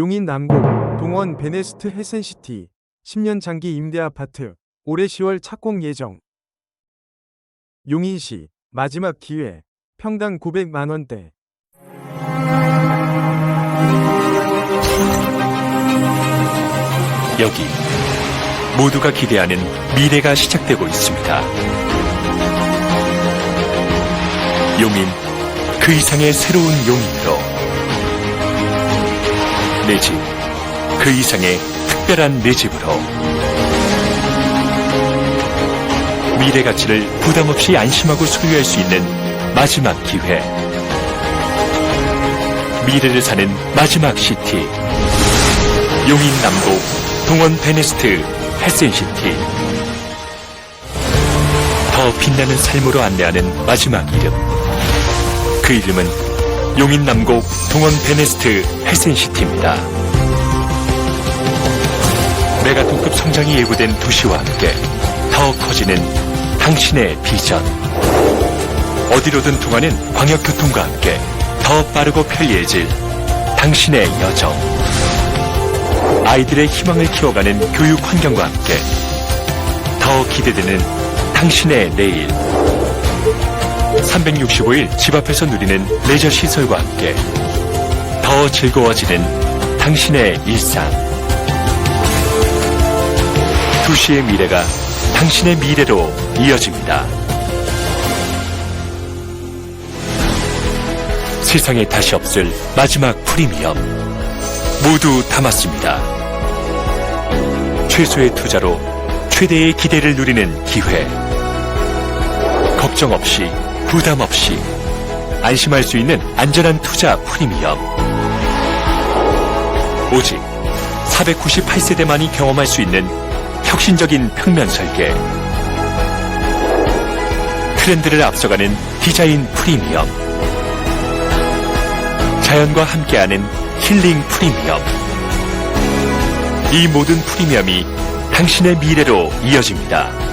용인 남구 동원 베네스트 헬센시티 10년 장기 임대 아파트 올해 10월 착공 예정. 용인시 마지막 기회 평당 900만 원대. 여기 모두가 기대하는 미래가 시작되고 있습니다. 용인 그 이상의 새로운 용인으로 내 집 그 이상의 특별한 내 집으로 미래 가치를 부담 없이 안심하고 소유할 수 있는 마지막 기회. 미래를 사는 마지막 시티. 용인 남부 동원 베네스트 헬센시티. 더 빛나는 삶으로 안내하는 마지막 이름. 그 이름은 용인 남곡 동원 베네스트 헬센시티입니다. 메가 동급 성장이 예고된 도시와 함께 더 커지는 당신의 비전. 어디로든 통하는 광역교통과 함께 더 빠르고 편리해질 당신의 여정. 아이들의 희망을 키워가는 교육 환경과 함께 더 기대되는 당신의 내일 365일 집 앞에서 누리는 레저 시설과 함께 더 즐거워지는 당신의 일상 도시의 미래가 당신의 미래로 이어집니다. 세상에 다시 없을 마지막 프리미엄 모두 담았습니다. 최소의 투자로 최대의 기대를 누리는 기회. 걱정 없이, 부담 없이, 안심할 수 있는 안전한 투자 프리미엄. 오직 498세대만이 경험할 수 있는 혁신적인 평면 설계. 트렌드를 앞서가는 디자인 프리미엄. 자연과 함께하는 힐링 프리미엄. 이 모든 프리미엄이 당신의 미래로 이어집니다.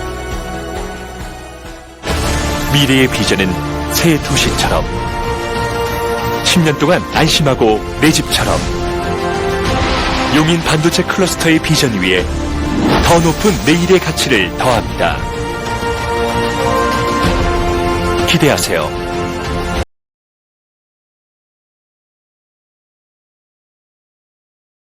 미래의 비전은 새 도시처럼 10년 동안 안심하고 내 집처럼 용인 반도체 클러스터의 비전 위에 더 높은 내일의 가치를 더합니다. 기대하세요.